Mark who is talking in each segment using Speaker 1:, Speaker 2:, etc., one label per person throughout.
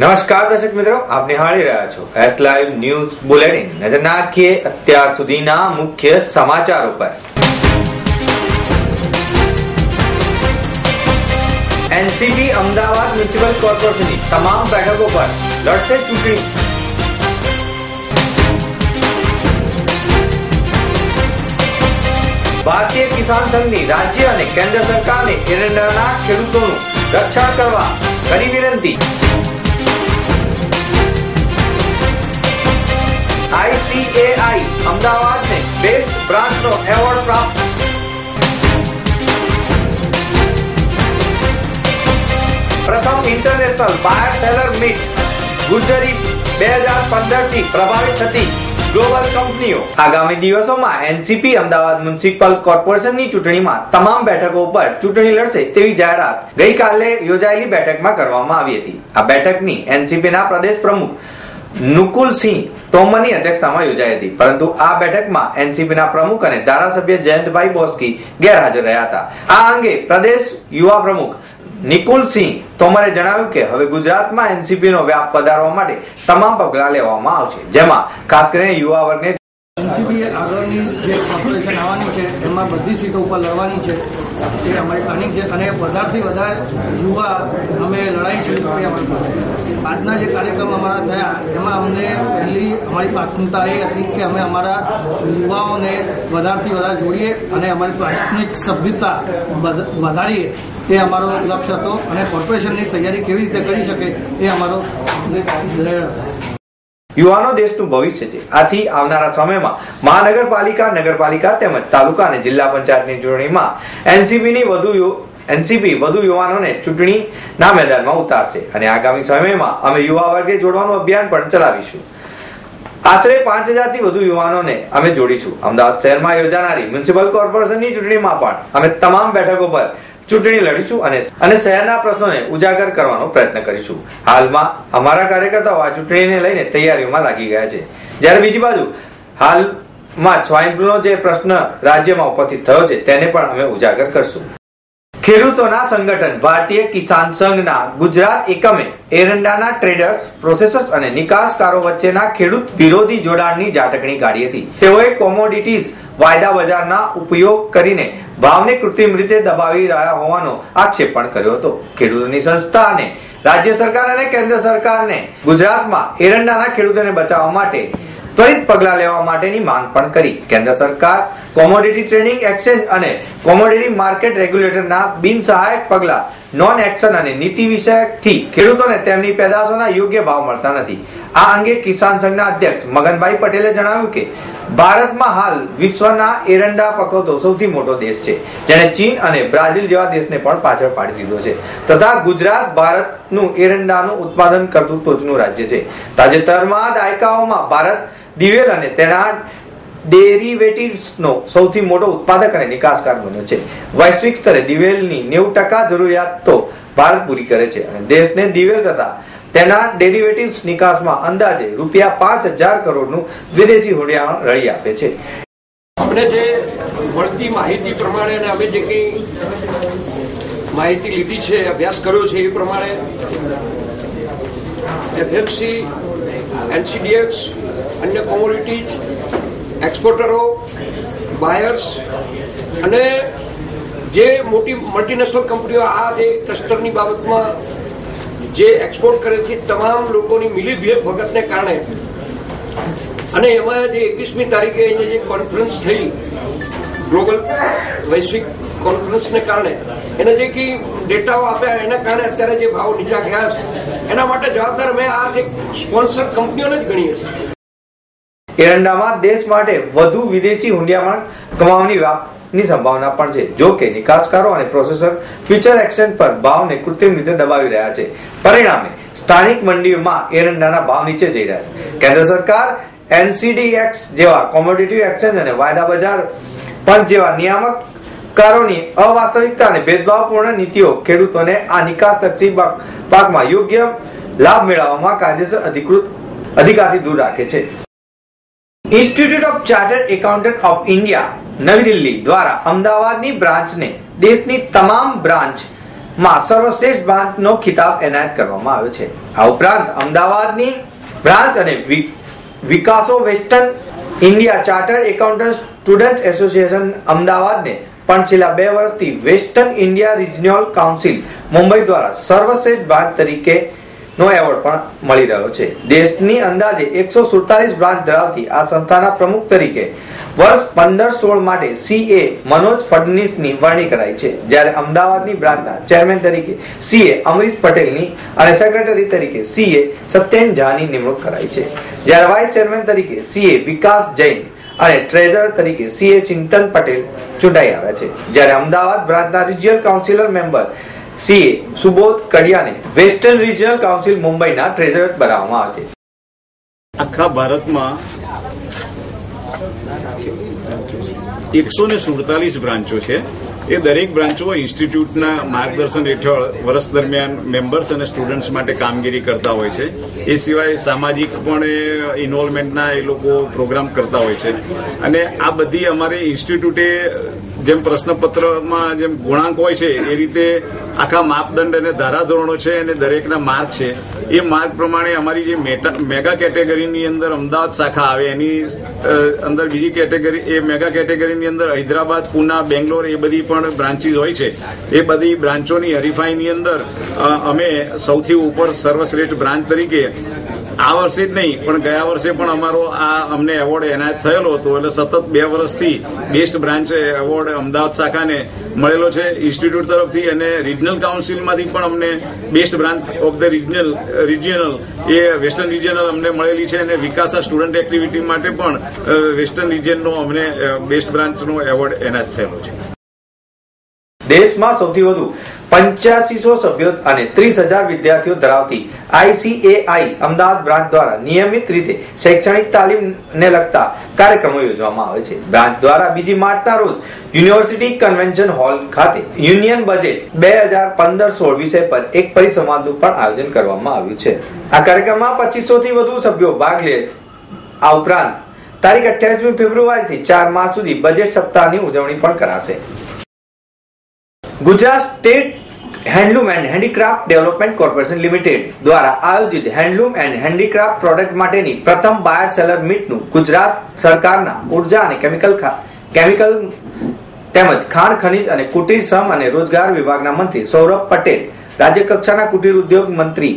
Speaker 1: નમસ્કાર દર્શક મિત્રો, આપ નિહાળી રહ્યા છો એસ લાઈવ ન્યૂઝ બુલેટિન નજર નાખીએ અત્યાર સુધીના મુખ્ય સમાચારો પર. એનસીપી અમદાવાદ મ્યુનિસિપલ કોર્પોરેશનની તમામ બેઠકો પર લડશે ચૂંટણી. ભારતીય કિસાન સંઘની રાજ્ય અને કેન્દ્ર સરકારને એરંડાના ખેડૂતોનું રક્ષણ કરવા કરી વિનંતી. એવોર્ડ પ્રાપ્ત પ્રથમ ઇન્ટરનેશનલ બાયર સેલર મીટ ગુજરી બે હજાર પંદરથી પ્રભાવિત થતી ગ્લોબલ કંપનીઓ આગામી દિવસોમાં એનસીપી અમદાવાદ મ્યુનિસિપલ કોર્પોરેશનની ચૂંટણીમાં તમામ બેઠકો ઉપર ચૂંટણી લડશે તેવી જાહેરાત ગઈકાલે યોજાયેલી બેઠકમાં કરવામાં આવી હતી. આ બેઠકની એનસીપીના પ્રદેશ પ્રમુખ નુકુલસિંહ તોમરની અધ્યક્ષતામાં યોજાઈ હતી. પરંતુ આ બેઠકમાં એનસીપીના પ્રમુખ અને ધારાસભ્ય જયંતભાઈ બોસ્કી ગેરહાજર રહ્યા હતા. આ અંગે પ્રદેશ યુવા પ્રમુખ નિકુલસિંહ તોમરે જણાવ્યું કે હવે ગુજરાતમાં એનસીપી નો વ્યાપ વધારવા માટે તમામ પગલાં લેવામાં આવશે. જેમાં ખાસ કરીને યુવા વર્ગને
Speaker 2: એનસીપી આગળની જે કોર્પોરેશન આવવાની છે, એમાં બધી સીટો ઉપર લડવાની છે. એ અમારી પ્લાનિંગ છે અને વધારથી વધારે યુવા અમે લડાઈ છે. આજના જે કાર્યક્રમ અમારા થયા, એમાં અમને પહેલી અમારી પ્રાથમિકતા એ હતી કે અમે અમારા યુવાઓને વધારથી વધારે જોડીએ અને અમારી પ્રાથમિક સભ્યતા વધારીએ. એ અમારો લક્ષ્ય હતો અને કોર્પોરેશનની તૈયારી કેવી રીતે કરી શકે એ અમારો
Speaker 1: યુવાનો દેશનું ભવિષ્ય છે. આથી આવનારા સમયમાં મહાનગરપાલિકા, નગરપાલિકા તેમજ તાલુકા અને જિલ્લા પંચાયતની ચૂંટણીમાં એનસીપીની વધુ એનસીપી વધુ યુવાનોને ચૂંટણીના મેદાનમાં ઉતારશે અને આગામી સમયમાં અમે યુવા વર્ગે જોડવાનું અભિયાન પણ ચલાવીશું. આશરે પાંચ હજારથી વધુ યુવાનોને અમે જોડીશું. અમદાવાદ શહેરમાં યોજાનારી મ્યુનિસિપલ કોર્પોરેશનની ચૂંટણીમાં પણ અમે તમામ બેઠકો પર ચૂંટણી લડીશું અને અને શહેરના પ્રશ્નોને ઉજાગર કરવાનો પ્રયત્ન કરીશું. હાલમાં અમારા કાર્યકર્તાઓ આ ચૂંટણીને લઈને તૈયારીઓમાં લાગી ગયા છે. જ્યારે બીજી બાજુ હાલમાં સ્વાઇન ફ્લૂનો જે પ્રશ્ન રાજ્યમાં ઉપસ્થિત થયો છે, તેને પણ અમે ઉજાગર કરશું. ખેડૂતોના સંગઠન ભારતીય કિસાન સંઘના ગુજરાત એકમે એરંડાના ટ્રેડર્સ પ્રોસેસર્સ અને નિકાસકારો વચ્ચેના ખેડૂત વિરોધી જોડાણની ઝાટકણી કાઢી હતી. તેઓએ કોમોડિટીઝ વાયદા બજારના ઉપયોગ કરીને ભાવને કૃત્રિમ રીતે દબાવી રહ્યા હોવાનો આક્ષેપ પણ કર્યો હતો. ખેડૂતોની સંસ્થાને રાજ્ય સરકાર અને કેન્દ્ર સરકારને ગુજરાતમાં એરંડાના ખેડૂતોને બચાવવા માટે ત્વરિત પગલાં લેવા માટેની માંગ પણ કરી. કેન્દ્ર સરકાર કોમોડિટી ટ્રેડિંગ એક્સચેન્જ અને કોમોડિટી માર્કેટ રેગ્યુલેટરના બિન સહાયક પગલાં નોન એક્શન અને નીતિ વિષયકથી ખેડૂતોને તેમની પેદાશોના યોગ્ય ભાવ મળતા નથી. આ અંગે કિસાન સંઘના અધ્યક્ષ મગનભાઈ પટેલે જણાવ્યું કે, ભારતમાં હાલ વિશ્વના એરંડા પકવતો સૌથી મોટો દેશ છે, જેણે ચીન અને બ્રાઝિલ જેવા દેશને પણ પાછળ પાડી દીધો છે. તથા ગુજરાત ભારતનું એરંડાનું ઉત્પાદન કરતું ટોચનું રાજ્ય છે. તાજેતરમાં દાયકાઓમાં ભારત, દિવેલ અને તેના ડેરિવેટિવ્સનો સૌથી મોટો ઉત્પાદક અને નિકાસકાર બન્યો છે. વૈશ્વિક સ્તરે દિવેલની નેવું ટકા જરૂરિયાત તો ભારત પૂરી કરે છે અને દેશને દિવેલ તથા તેના ડેરિવેટિવ્સ નિકાસમાં અંદાજે રૂપિયા પાંચ હજાર કરોડનું વિદેશી હોડિયાણ રળી આપે છે.
Speaker 3: આપણે જે મળતી માહિતી પ્રમાણે અને અમે જે કંઈ માહિતી લીધી છે, અભ્યાસ કર્યો છે, એ પ્રમાણે એફએમસી એનસીડીએક્સ અન્ય કોમોડિટીઝ એક્સપોર્ટરો, બાયર્સ અને જે મોટી મલ્ટીનેશનલ કંપનીઓ આ જે ક્લસ્ટરની બાબતમાં જે એક્સપોર્ટ કરે છે, તમામ લોકોની મિલીભગત ભગતને કારણે. અને એમાં જે એકવીસમી તારીખે અહીંયા જે કોન્ફરન્સ થઈ ગ્લોબલ વૈશ્વિક કોન્ફરન્સને કારણે, એને જે કી ડેટાઓ આપ્યા, એના કારણે અત્યારે જે ભાવ નીચા ગયા છે. એના માટે જવાબદાર અમે આ જે સ્પોન્સર કંપનીઓને જ ગણીએ છીએ.
Speaker 1: એરંડામાં દેશ માટે વધુ વિદેશી હુંડિયામણ કમાવાની વ્યાપની સંભાવના પણ છે. જો કે નિકાસકારો અને પ્રોસેસર ફ્યુચર એક્સચેન્જ પર ભાવને કૃત્રિમ રીતે દબાવી રહ્યા છે. પરિણામે સ્થાનિક મંડીઓમાં એરંડાના ભાવ નીચે જઈ રહ્યા છે. કેન્દ્ર સરકાર, એનસીડીએક્સ જેવા કોમોડિટી એક્સચેન્જ અને વાયદા બજાર પંચ જેવા નિયામક કારોની અવાસ્તવિકતા અને ભેદભાવપૂર્ણ નીતિઓ ખેડૂતોને આ નિકાસલક્ષી પાક- પાકમાં યોગ્ય લાભ મેળવવામાં કાયદેસર અધિકૃત અધિકારથી દૂર રાખે છે. Institute of Chartered Accountant of India નવી દિલ્હી દ્વારા અમદાવાદની બ્રાન્ચને દેશની તમામ બ્રાન્ચમાં સર્વશ્રેષ્ઠ બ્રાન્ચનો ખિતાબ એનાયત કરવામાં આવ્યો છે. આ ઉપરાંત અમદાવાદની બ્રાન્ચ અને વિકાસો Western India Chartered Accountant Student Association અમદાવાદને પણ છેલ્લા બે વર્ષથી Western India Regional Council Mumbai દ્વારા સર્વશ્રેષ્ઠ બ્રાન્ચ તરીકે નો એવોર્ડ પણ મળી રહ્યો છે. દેશની અંદાજે એકસો સુડતાલીસ બ્રાન્ચ ધરાવતી આ સંસ્થાના પ્રમુખ તરીકે વર્ષ પંદર સોળ માટે સીએ મનોજ ફડનીસની વરણી કરાઈ છે. જ્યારે અમદાવાદની બ્રાન્ચના ચેરમેન તરીકે સીએ અમરીશ પટેલની અને સેક્રેટરી તરીકે સીએ સત્યેન ઝાની નિમણૂક કરાઈ છે. જ્યારે વાઇસ ચેરમેન તરીકે સીએ વિકાસ જૈન અને ટ્રેઝરર તરીકે સીએ ચિંતન પટેલ ચૂંટાઈ આવ્યા છે. જ્યારે અમદાવાદ બ્રાન્ચના regional councillor member CA Subodh કડિયાને western regional council મુંબઈના ટ્રેઝરર બનાવવામાં આવે છે.
Speaker 4: આખા ભારતમાં એકસો ને સુડતાલીસ બ્રાન્ચો છે. એ દરેક બ્રાન્ચો ઇન્સ્ટિટ્યૂટના માર્ગદર્શન હેઠળ વર્ષ દરમિયાન મેમ્બર્સ અને સ્ટુડન્ટ્સ માટે કામગીરી કરતા હોય છે. એ સિવાય સામાજિક પણ ઇન્વોલ્વમેન્ટના એ લોકો પ્રોગ્રામ કરતા હોય છે. અને આ બધી અમારી ઇન્સ્ટિટ્યૂટે જેમ પ્રશ્નપત્રમાં જેમ ગુણાંક હોય છે, એ રીતે આખા માપદંડ અને ધારાધોરણો છે અને દરેકના માર્ક છે. એ માર્ક પ્રમાણે અમારી જે મેગા કેટેગરીની અંદર અમદાવાદ શાખા આવે, એની અંદર બીજી કેટેગરી, એ મેગા કેટેગરીની અંદર હૈદરાબાદ, પુના, બેંગ્લોર, એ બધી પણ બ્રાન્ચીસ હોય છે. એ બધી બ્રાન્ચોની હરીફાઈની અંદર અમે સૌથી ઉપર સર્વશ્રેષ્ઠ બ્રાન્ચ તરીકે આ વર્ષે જ નહીં, પણ ગયા વર્ષે પણ અમારો આ અમને એવોર્ડ એનાયત થયેલો હતો. એટલે સતત બે વર્ષથી બેસ્ટ બ્રાન્ચ એવોર્ડ અમદાવાદ શાખાને મળેલો છે. ઇન્સ્ટિટ્યૂટ તરફથી અને રિજનલ કાઉન્સિલમાંથી પણ અમને best branch of the regional regional a western regional અમને મળેલી છે અને વિકાસા સ્ટુડન્ટ એક્ટિવિટી માટે પણ વેસ્ટર્ન રિજિયનનો અમને બેસ્ટ બ્રાન્ચનો એવોર્ડ એનાયત થયેલો છે.
Speaker 1: દેશમાં સૌથી વધુ પંચ્યાસીસો સભ્યો અને ત્રીસ હજાર વિદ્યાર્થીઓ ધરાવતી આઈસીએઆઈ અમદાવાદ બ્રાન્ચ દ્વારા નિયમિત રીતે શૈક્ષણિક તાલીમને લગતા કાર્યક્રમો યોજવામાં આવે છે. બ્રાન્ચ દ્વારા બીજી માર્ચના રોજ યુનિવર્સિટી કન્વેન્શન હોલ ખાતે યુનિયન બજેટ બે હજાર પંદર સોળ વિષય પર એક પરિસંવાદનું પણ આયોજન કરવામાં આવ્યું છે. આ કાર્યક્રમમાં પચીસો થી વધુ સભ્યો ભાગ લે આ ઉપરાંત તારીખ અઠ્યાવીસમી ફેબ્રુઆરીથી ચાર માર્ચ સુધી બજેટ સપ્તાહની ઉજવણી પણ કરાશે. Gujarat State Handloom and Handicraft Development Corporation Limited દ્વારા આયોજિત હેન્ડલૂમ એન્ડ હેન્ડીક્રાફ્ટ પ્રોડક્ટ માટેની પ્રથમ બાયર સેલર મીટનું ગુજરાત સરકારના ઊર્જા અને કેમિકલ કેમિકલ તેમજ ખાણ, ખનિજ અને કુટીર શ્રમ અને રોજગાર વિભાગના મંત્રી સૌરભ પટેલ, રાજ્ય કક્ષાના કુટીર ઉદ્યોગ મંત્રી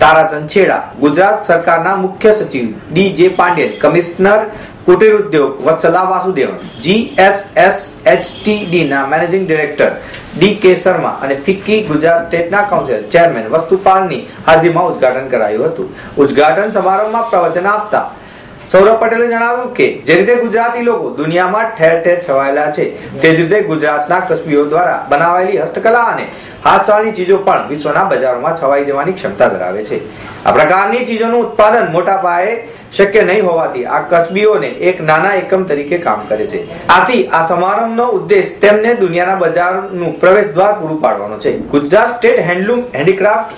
Speaker 1: તારાચંદ છેડા ગુજરાત સરકારના મુખ્ય સચિવ ડી જે પાંડેન, કમિશનર કુટીર ઉદ્યોગ વત્સલા વાસુદેવન જીએસએસએચટીડી ના મેનેજિંગ ડિરેક્ટર ડી કે શર્મા અને ફિક્કી ગુજરાત સ્ટેટના કાઉન્સિલ ચેરમેન વસ્તુપાલની હાજરીમાં ઉદ્ઘાટન કરાયું હતું. ઉદ્ઘાટન સમારંભમાં પ્રવચન આપતા સૌરભ પટેલે જણાવ્યું કે, જે રીતે ગુજરાતી લોકો દુનિયામાં ઠેર ઠેર છવાયેલા છે, તે જ રીતે ગુજરાતના કસબીઓ દ્વારા બનાવાયેલી હસ્તકલા અને હાથશાળની ચીજો પણ વિશ્વના બજારોમાં છવાઈ જવાની ક્ષમતા ધરાવે છે. આ પ્રકારની ચીજોનું ઉત્પાદન મોટા પાયે શક્ય નહીં હોવાથી આ કસબીઓને એક નાના એકમ તરીકે કામ કરે છે. આથી આ સમારંભનો ઉદ્દેશ તેમને દુનિયાના બજારનું પ્રવેશ દ્વાર પૂરું પાડવાનો છે. ગુજરાત સ્ટેટ હેન્ડલૂમ હેન્ડીક્રાફ્ટ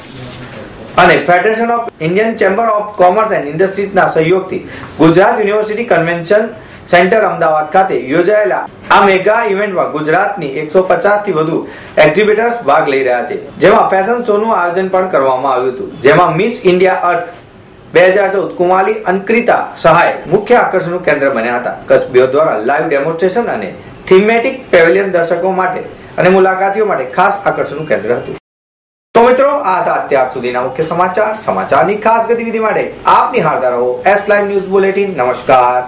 Speaker 1: અને Federation of Indian Chamber of Commerce and ઇન્ડસ્ટ્રીઝના સહયોગથી Gujarat University Convention Centre Ahmedabad ખાતે યોજાયેલા આ મેગા ઇવેન્ટમાં ગુજરાતની એકસો થી વધુ એક્ઝિબિટર્સ ભાગ લઈ રહ્યા છે. જેમાં ફેશન શોનું આયોજન પણ કરવામાં આવ્યું હતું. જેમાં મિસ ઇન્ડિયા અર્થ બે હજાર ચૌદ કુંવાલી અંકિતા સહાય મુખ્ય આકર્ષણનું કેન્દ્ર બન્યા હતા. કસબીઓ દ્વારા લાઈવ ડેમોન્સ્ટ્રેશન અને થીમેટિક પેવેલિયન દર્શકો માટે અને મુલાકાતીઓ માટે ખાસ આકર્ષણનું કેન્દ્ર હતું. તો મિત્રો, આ હતા અત્યાર સુધીના મુખ્ય સમાચાર. સમાચારની ખાસ ગતિવિધિ માટે આપ નિહાળતા રહો એસ લાઈવ ન્યૂઝ બુલેટિન નમસ્કાર.